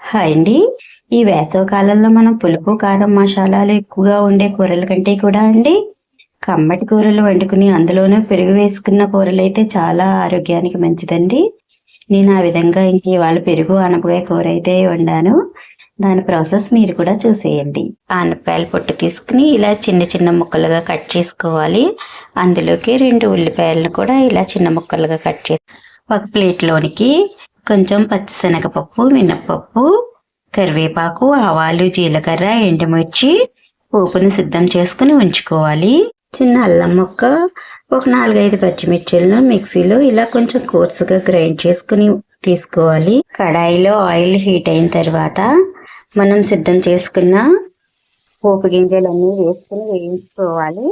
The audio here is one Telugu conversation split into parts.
హాయ్ అండి. ఈ వేసవ కాలంలో మనం పులుపు కారం మసాలాలు ఎక్కువగా ఉండే కూరల కంటే కూడా అండి కమ్మటి కూరలు వండుకుని అందులోనే పెరుగు వేసుకున్న కూరలు అయితే చాలా ఆరోగ్యానికి మంచిదండి. నేను ఆ విధంగా ఇంక ఇవాళ పెరుగు అనపకాయ కూర అయితే వండాను. దాని ప్రాసెస్ మీరు కూడా చూసేయండి. ఆనపకాయలు పొట్టు తీసుకుని ఇలా చిన్న చిన్న ముక్కలుగా కట్ చేసుకోవాలి. అందులోకి రెండు ఉల్లిపాయలను కూడా ఇలా చిన్న ముక్కలుగా కట్ చేసి ఒక ప్లేట్లోనికి కొంచెం పచ్చిశనగపప్పు మినప్పప్పు కరివేపాకు ఆవాలు జీలకర్ర ఎండుమిర్చి పోపుని సిద్ధం చేసుకుని ఉంచుకోవాలి. చిన్న అల్లం ముక్క ఒక నాలుగైదు పచ్చిమిర్చిలను మిక్సీలో ఇలా కొంచెం కోర్సుగా గ్రైండ్ చేసుకుని తీసుకోవాలి. కడాయిలో ఆయిల్ హీట్ అయిన తర్వాత మనం సిద్ధం చేసుకున్న పోపు గింజలన్నీ వేసుకుని వేయించుకోవాలి.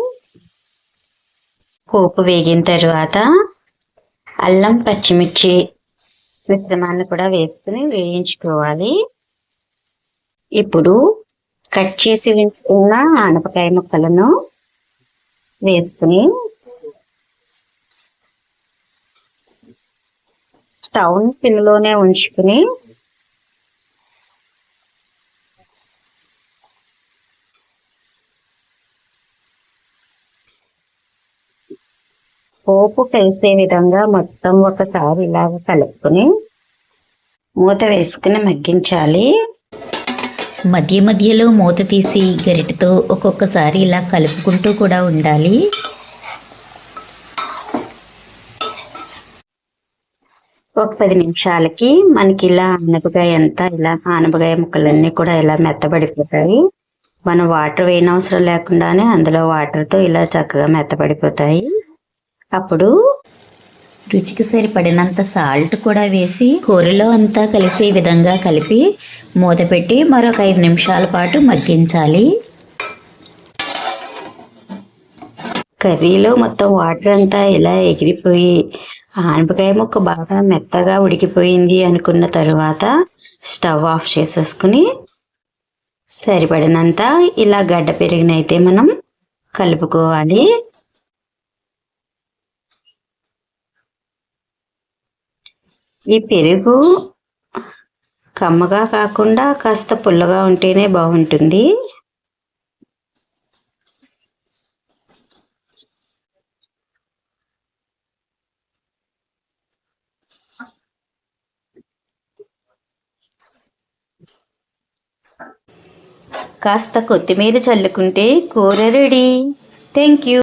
పోపు వేగిన తర్వాత అల్లం పచ్చిమిర్చి మిశ్రమాన్ని కూడా వేసుకుని వేయించుకోవాలి. ఇప్పుడు కట్ చేసి ఉంచుకున్న ఆనపకాయ ముక్కలను వేసుకుని స్టవ్ సిమ్లోనే ఉంచుకుని పోపు కలిసే విధంగా మొత్తం ఒకసారి ఇలా కలుపుకుని మూత వేసుకుని మగ్గించాలి. మధ్య మధ్యలో మూత తీసి గరిటెతో ఒక్కొక్కసారి ఇలా కలుపుకుంటూ కూడా ఉండాలి. ఒక పది నిమిషాలకి మనకి ఇలా ఆనపకాయ అంతా ఇలా ఆనపకాయ ముక్కలన్నీ కూడా ఇలా మెత్తబడిపోతాయి. మనం వాటర్ వేయనవసరం లేకుండానే అందులో వాటర్తో ఇలా చక్కగా మెత్తబడిపోతాయి. అప్పుడు రుచికి సరిపడినంత సాల్ట్ కూడా వేసి కూరలో అంతా కలిసే విధంగా కలిపి మూత పెట్టి మరొక ఐదు నిమిషాల పాటు మగ్గించాలి. కర్రీలో మొత్తం వాటర్ అంతా ఇలా ఎగిరిపోయి ఆనపకాయ ముక్క బాగా మెత్తగా ఉడికిపోయింది అనుకున్న తరువాత స్టవ్ ఆఫ్ చేసేసుకుని సరిపడినంత ఇలా గడ్డ పెరిగినైతే మనం కలుపుకోవాలి. ఈ పెరుగు కమ్మగా కాకుండా కాస్త పుల్లగా ఉంటేనే బాగుంటుంది. కాస్త కొత్తిమీర చల్లుకుంటే కూర రెడీ. Thank you